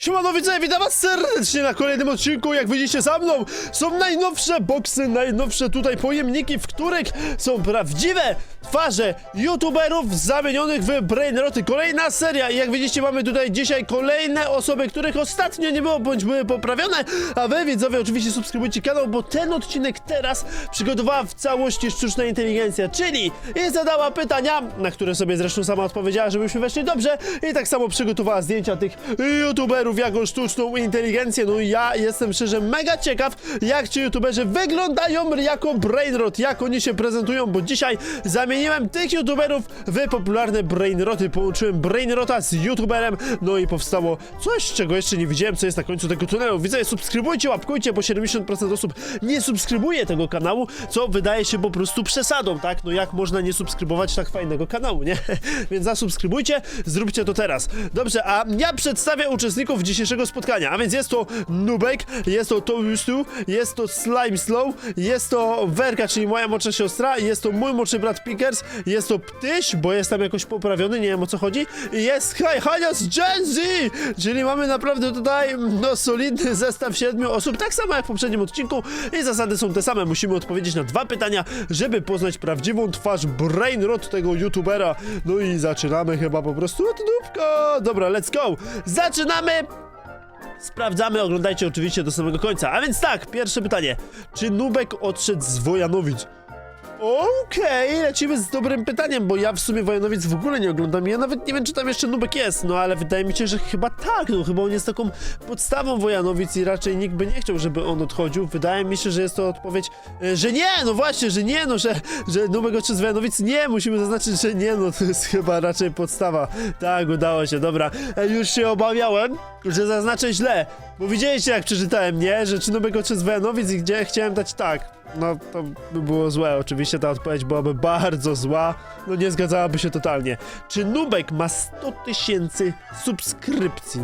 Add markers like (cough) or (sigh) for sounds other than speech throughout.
Siemano widzowie, witam was serdecznie na kolejnym odcinku. Jak widzicie za mną są najnowsze boksy, najnowsze tutaj pojemniki, w których są prawdziwe twarze youtuberów zamienionych w brainroty. Kolejna seria i jak widzicie mamy tutaj dzisiaj kolejne osoby, których ostatnio nie było, bądź były poprawione. A wy widzowie oczywiście subskrybujcie kanał, bo ten odcinek teraz przygotowała w całości sztuczna inteligencja, czyli i zadała pytania, na które sobie zresztą sama odpowiedziała, żebyśmy weszli dobrze i tak samo przygotowała zdjęcia tych youtuberów jako sztuczną inteligencję. No i ja jestem szczerze mega ciekaw, jak ci youtuberzy wyglądają jako brainrot, jak oni się prezentują, bo dzisiaj zamieniłem tych youtuberów w popularne brainroty. Połączyłem brainrota z youtuberem, no i powstało coś, czego jeszcze nie widziałem, co jest na końcu tego tunelu. Widzę, subskrybujcie, łapkujcie, bo 70% osób nie subskrybuje tego kanału, co wydaje się po prostu przesadą, tak? No jak można nie subskrybować tak fajnego kanału, nie? (laughs) Więc zasubskrybujcie, zróbcie to teraz. Dobrze, a ja przedstawię uczestników dzisiejszego spotkania, a więc jest to Nubek, jest to Tomiustu, jest to Slime Slow, jest to Werka, czyli moja młodsza siostra, jest to mój młodszy brat Jest to Ptyś, bo jest tam jakoś poprawiony, nie wiem o co chodzi, i jest Hi Hania z Gen Z, czyli mamy naprawdę tutaj, no, solidny zestaw siedmiu osób, tak samo jak w poprzednim odcinku i zasady są te same, musimy odpowiedzieć na dwa pytania, żeby poznać prawdziwą twarz brainrot tego youtubera, no i zaczynamy chyba po prostu od dupka, dobra, let's go, zaczynamy! Sprawdzamy, oglądajcie oczywiście do samego końca. A więc tak, pierwsze pytanie. Czy Nubek odszedł z Wojanowic? Okej, lecimy z dobrym pytaniem, bo ja w sumie Wojanowic w ogóle nie oglądam. Ja nawet nie wiem, czy tam jeszcze Nubek jest, no ale wydaje mi się, że chyba tak, no chyba on jest taką podstawą Wojanowic i raczej nikt by nie chciał, żeby on odchodził. Wydaje mi się, że jest to odpowiedź, e, że nie, no właśnie, że nie, no, że, że Nubek odszedł z Wojanowic. Nie, musimy zaznaczyć, że nie, no to jest chyba raczej podstawa. Tak, udało się, dobra. E, już się obawiałem, że zaznaczę źle, bo widzieliście jak przeczytałem, nie? Że czy Nubek odszedł z Wojanowic i gdzie chciałem dać tak. No, to by było złe. Oczywiście ta odpowiedź byłaby bardzo zła. No, nie zgadzałaby się totalnie. Czy Nubek ma 100 tysięcy subskrypcji?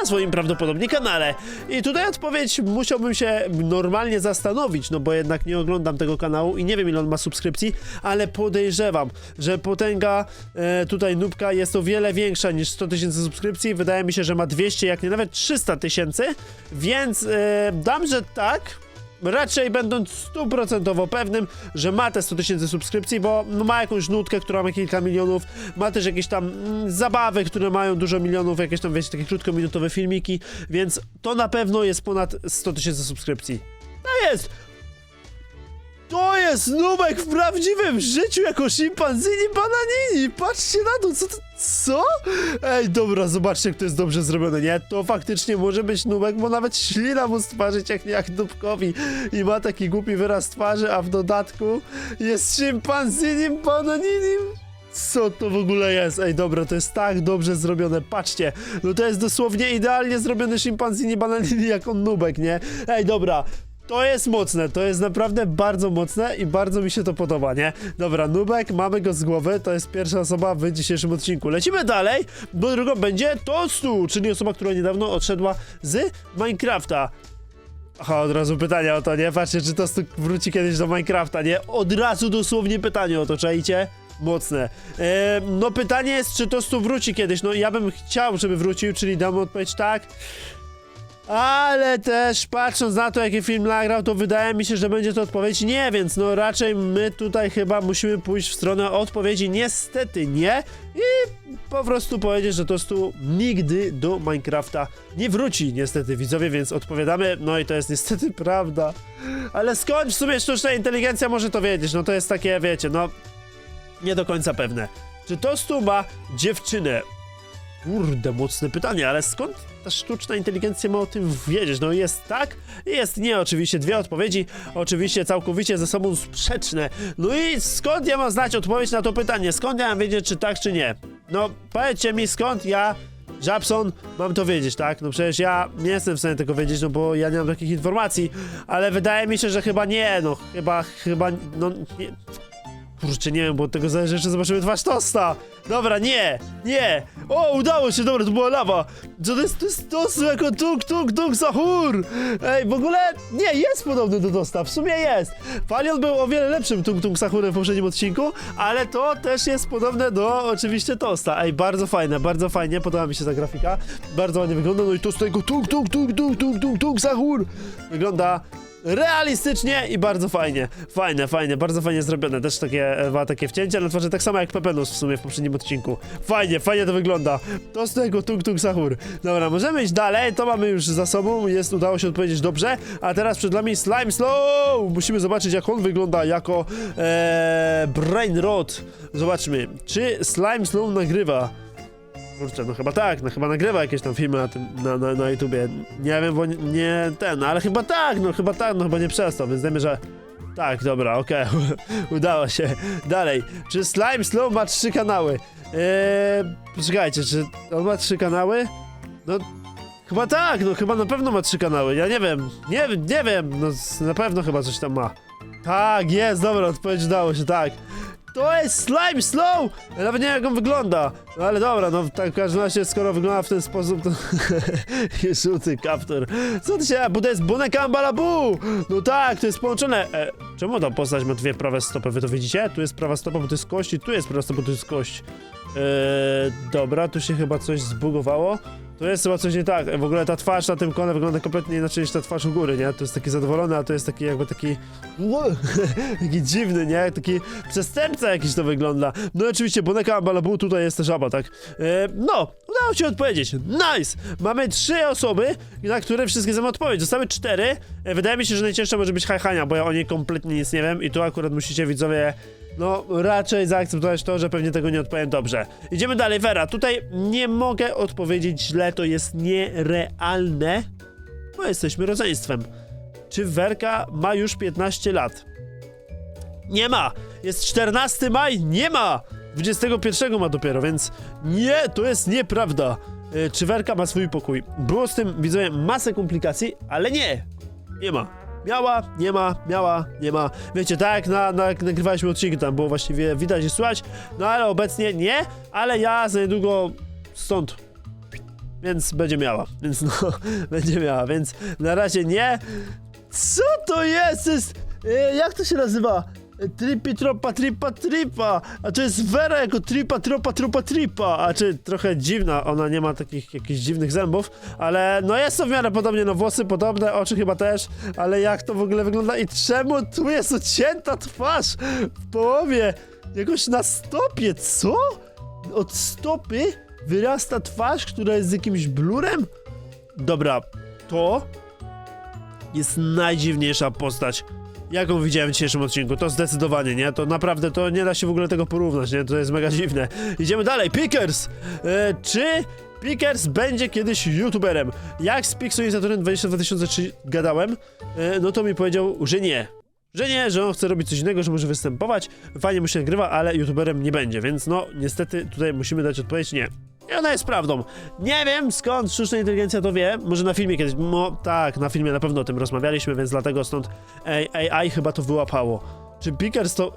Na swoim prawdopodobnie kanale. I tutaj odpowiedź musiałbym się normalnie zastanowić, no bo jednak nie oglądam tego kanału i nie wiem ile on ma subskrypcji, ale podejrzewam, że potęga e, tutaj Nubka jest o wiele większa niż 100 tysięcy subskrypcji. Wydaje mi się, że ma 200, jak nie nawet 300 tysięcy, więc e, dam, że tak, raczej będąc stuprocentowo pewnym, że ma te 100 tysięcy subskrypcji, bo ma jakąś nutkę, która ma kilka milionów, ma też jakieś tam mm, zabawy, które mają dużo milionów, jakieś tam, wiecie, takie krótkominutowe filmiki, więc to na pewno jest ponad 100 tysięcy subskrypcji. To jest! To jest Nubek w prawdziwym życiu jako szimpanzini bananini! Patrzcie na to, co to, co? Ej, dobra, zobaczcie, jak to jest dobrze zrobione, nie? To faktycznie może być Nubek, bo nawet ślina mu stwarzy cieknie jak Nubkowi i ma taki głupi wyraz twarzy, a w dodatku jest szimpanzinim bananinim. Co to w ogóle jest? Ej, dobra, to jest tak dobrze zrobione, patrzcie. No to jest dosłownie idealnie zrobiony szimpanzini bananini jak on Nubek, nie? Ej, dobra, to jest mocne, to jest naprawdę bardzo mocne i bardzo mi się to podoba, nie? Dobra, Nubek, mamy go z głowy, to jest pierwsza osoba w dzisiejszym odcinku. Lecimy dalej, bo drugą będzie Tostu, czyli osoba, która niedawno odszedła z Minecrafta. Aha, od razu pytanie o to, nie? Patrzcie, czy Tostu wróci kiedyś do Minecrafta, nie? Od razu dosłownie pytanie o to, czajcie? Mocne. E, no pytanie jest, czy Tostu wróci kiedyś. No ja bym chciał, żeby wrócił, czyli dam odpowiedź tak. Ale też patrząc na to, jaki film nagrał, to wydaje mi się, że będzie to odpowiedź nie, więc no raczej my tutaj chyba musimy pójść w stronę odpowiedzi niestety nie i po prostu powiedzieć, że to stu nigdy do Minecrafta nie wróci niestety widzowie, więc odpowiadamy, no i to jest niestety (laughs) prawda. Ale skąd w sumie sztuczna inteligencja może to wiedzieć? No to jest takie, wiecie, no nie do końca pewne. Czy Tostu ma dziewczynę? Kurde, mocne pytanie, ale skąd ta sztuczna inteligencja ma o tym wiedzieć? No jest tak i jest nie, oczywiście dwie odpowiedzi, oczywiście całkowicie ze sobą sprzeczne. No i skąd ja mam znać odpowiedź na to pytanie? Skąd ja mam wiedzieć, czy tak, czy nie? No, powiedzcie mi, skąd ja, Żabson, mam to wiedzieć, tak? No przecież ja nie jestem w stanie tego wiedzieć, no bo ja nie mam takich informacji, ale wydaje mi się, że chyba nie, no chyba, chyba, no nie... Kurczę, nie wiem, bo od tego zależy, jeszcze zobaczymy twarz tosta. Dobra, nie, nie. O, udało się, dobra, to była lawa. Co to jest, to jest tost jako tuk, tuk, tuk, sahur. Ej, w ogóle, nie, jest podobny do tosta, w sumie jest. Falion był o wiele lepszym tuk, tuk, sahurem w poprzednim odcinku, ale to też jest podobne do, oczywiście, tosta. Ej, bardzo fajne, bardzo fajnie, podoba mi się ta grafika. Bardzo ładnie wygląda, no i to z tego tuk, tuk, tuk, tuk, tuk, tuk, tuk, sahur. Wygląda realistycznie i bardzo fajnie. Fajne, fajne, bardzo fajnie zrobione. Też takie, ma takie wcięcia na twarzy, tak samo jak Pepenus w sumie w poprzednim odcinku. Fajnie, fajnie to wygląda. To z tego tuk tuk sahur. Dobra, możemy iść dalej, to mamy już za sobą, jest, udało się odpowiedzieć dobrze. A teraz przed nami Slime Slow! Musimy zobaczyć jak on wygląda jako e, Brain Rot. Zobaczmy, czy Slime Slow nagrywa. Kurczę, no chyba tak, no chyba nagrywa jakieś tam filmy na tym, na, na, na YouTubie. Nie wiem, bo nie, nie ten, ale chyba tak, no chyba tak, no chyba nie przestał, więc dajmy, że... Tak, dobra, okej, (laughs) udało się. Dalej, czy Slime Slow ma trzy kanały? Eee, poczekajcie, czy on ma trzy kanały? No, chyba tak, no chyba na pewno ma trzy kanały, ja nie wiem, nie, nie wiem, no na pewno chyba coś tam ma. Tak, jest, dobra, odpowiedź udało się, tak. To jest Slime Slow! Ja nawet nie wiem jak on wygląda. No ale dobra, no tak w każdym razie skoro wygląda w ten sposób, to... (laughs) Żółty kaptur. Co to się... Bo to jest Boneka Balabu! No tak, to jest połączone. E, czemu ta postać ma dwie prawe stopy? Wy to widzicie? Tu jest prawa stopa, bo to jest kość i tu jest prawa stopa, bo to jest kość. E, dobra, tu się chyba coś zbugowało. To jest chyba coś nie tak. E, W ogóle ta twarz na tym kole wygląda kompletnie inaczej niż ta twarz u góry, nie? To jest taki zadowolony, a to jest taki jakby taki... (laughs) taki dziwny, nie? Taki przestępca jakiś to wygląda. No i oczywiście Boneka Balabu tutaj jest też żaba, tak? E, no, udało się odpowiedzieć. Nice! Mamy trzy osoby, na które wszystkie znamy odpowiedź. Zostały cztery. Wydaje mi się, że najcięższa może być Hajhania, bo ja o niej kompletnie nic nie wiem i tu akurat musicie widzowie no, raczej zaakceptować to, że pewnie tego nie odpowiem dobrze. Idziemy dalej, Vera. Tutaj nie mogę odpowiedzieć źle, to jest nierealne, bo jesteśmy rodzeństwem. Czy Werka ma już 15 lat? Nie ma! Jest 14 maj, nie ma! 21 ma dopiero, więc nie, to jest nieprawda. E, Czy Werka ma swój pokój? Było z tym, widzowie, masę komplikacji, ale nie! Nie ma. Miała, nie ma, miała, nie ma. Wiecie, tak jak na, na, nagrywaliśmy odcinki, tam było właściwie widać i słychać, no ale obecnie nie, ale ja za niedługo stąd. Więc będzie miała, więc no, (laughs) będzie miała, więc na razie nie. Co to jest? Jest e, jak to się nazywa? Tripi tropa tripa tripa, a to jest Vera jako tripa tropa trupa tripa, a czy trochę dziwna, ona nie ma takich jakichś dziwnych zębów, ale no jest to w miarę podobnie, no włosy podobne, oczy chyba też, ale jak to w ogóle wygląda i czemu tu jest odcięta twarz w połowie, jakoś na stopie, co? Od stopy wyrasta twarz, która jest z jakimś blurem? Dobra, to jest najdziwniejsza postać, jaką widziałem w dzisiejszym odcinku. To zdecydowanie, nie? To naprawdę, to nie da się w ogóle tego porównać, nie? To jest mega dziwne. Idziemy dalej. Pickers! E, czy Pickers będzie kiedyś youtuberem? Jak z Pixelizatorem 2003 gadałem, e, no to mi powiedział, że nie. Że nie, że on chce robić coś innego, że może występować, fajnie mu się nagrywa, ale youtuberem nie będzie, więc no, niestety tutaj musimy dać odpowiedź nie. I ona jest prawdą. Nie wiem skąd sztuczna inteligencja to wie. Może na filmie kiedyś. Mo, tak, na filmie na pewno o tym rozmawialiśmy, więc dlatego stąd AI, chyba to wyłapało. Czy Pickers to.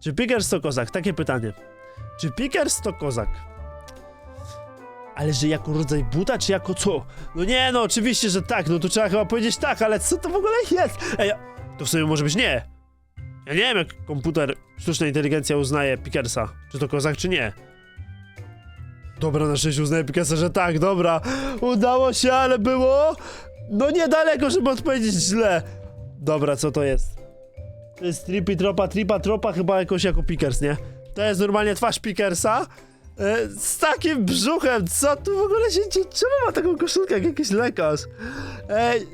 Czy Pickers to kozak? Takie pytanie. Czy Pickers to kozak? Ale że jako rodzaj buta, czy jako co? No nie, no oczywiście, że tak, no to trzeba chyba powiedzieć tak, ale co to w ogóle jest? Ej, to w sumie może być nie. Ja nie wiem, jak komputer, sztuczna inteligencja uznaje Pickersa. Czy to kozak, czy nie. Dobra, na szczęście uznaję Pickersa, że tak, dobra. Udało się, ale było... No niedaleko, żeby odpowiedzieć źle. Dobra, co to jest? To jest tripi tropa, tripa tropa chyba jakoś jako Pickers, nie? To jest normalnie twarz Pickersa. E, z takim brzuchem, co tu w ogóle się dzieje? Czemu ma taką koszulkę jak jakiś lekarz? Ej,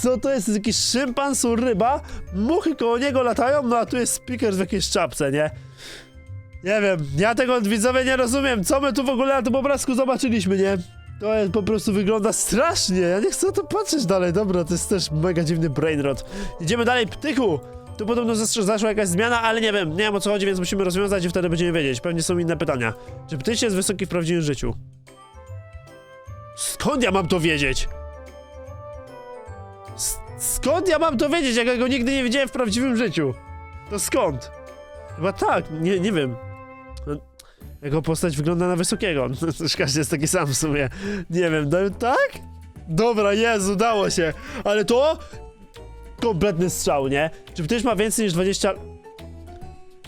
co to jest? Jakiś szympans, ryba? Muchy koło niego latają, no a tu jest speaker w jakiejś czapce, nie? Nie wiem, ja tego widzowie nie rozumiem, co my tu w ogóle na tym obrazku zobaczyliśmy, nie? To jest, po prostu wygląda strasznie, ja nie chcę to patrzeć dalej, dobra, to jest też mega dziwny brainrot. Idziemy dalej, ptychu! Tu podobno zas- zaszła jakaś zmiana, ale nie wiem, nie wiem o co chodzi, więc musimy rozwiązać i wtedy będziemy wiedzieć. Pewnie są inne pytania. Czy ptyś jest wysoki w prawdziwym życiu? Skąd ja mam to wiedzieć? S- skąd ja mam to wiedzieć, jak ja go nigdy nie widziałem w prawdziwym życiu? To skąd? Chyba tak, nie, nie wiem. Jego postać wygląda na wysokiego. (laughs) Każdy jest taki sam w sumie. Nie wiem, no, tak? Dobra, Jezu, udało się. Ale to... Kompletny strzał, nie? Czy ktoś ma więcej niż 20...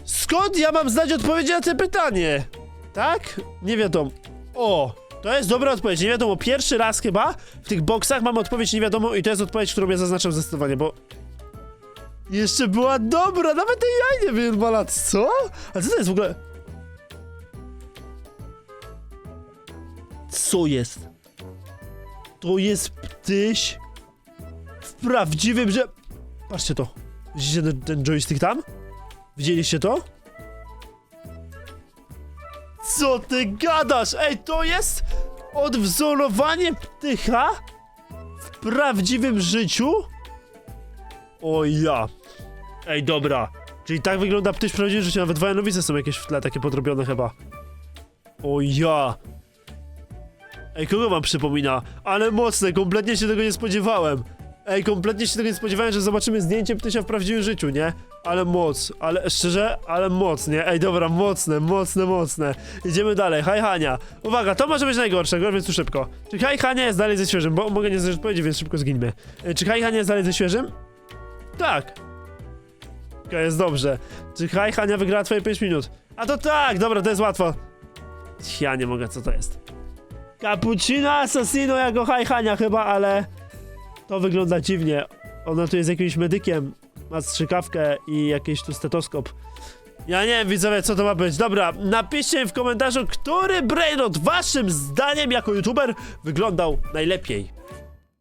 Skąd ja mam znać odpowiedzi na to pytanie? Tak? Nie wiadomo. O, to jest dobra odpowiedź. Nie wiadomo, pierwszy raz chyba w tych boksach mam odpowiedź nie wiadomo i to jest odpowiedź, którą ja zaznaczam zdecydowanie, bo... Jeszcze była dobra, nawet ja nie wiem, co? A co to jest w ogóle? Co jest? To jest ptyś w prawdziwym, że... Patrzcie to. Widzicie ten, ten joystick tam? Widzieliście to? Co ty gadasz? Ej, to jest odwzorowanie ptycha w prawdziwym życiu? O ja. Ej, dobra. Czyli tak wygląda ptyś w prawdziwym życiu. Nawet wojanowice są jakieś w tle takie podrobione chyba. O ja. Ej, kogo wam przypomina? Ale mocne, kompletnie się tego nie spodziewałem. Ej, kompletnie się tego nie spodziewałem, że zobaczymy zdjęcie ptysia w prawdziwym życiu, nie? Ale moc, ale szczerze, ale moc, nie? Ej, dobra, mocne, mocne, mocne. Idziemy dalej, haj Hania. Uwaga, to może być najgorsze, więc tu szybko. Czy haj Hania jest dalej ze świeżym? Bo mogę nie zdać odpowiedzi, więc szybko zginmy. E, Czy haj Hania jest dalej ze świeżym? Tak. Okej, jest dobrze. Czy haj Hania wygrała twoje 5 minut? A to tak, dobra, to jest łatwo. Ja nie mogę, co to jest. Cappuccino Assassino jako haj Hania chyba, ale... To wygląda dziwnie. Ona tu jest jakimś medykiem. Ma strzykawkę i jakiś tu stetoskop. Ja nie wiem, widzowie, co to ma być. Dobra, napiszcie w komentarzu, który Brainrot waszym zdaniem jako youtuber wyglądał najlepiej.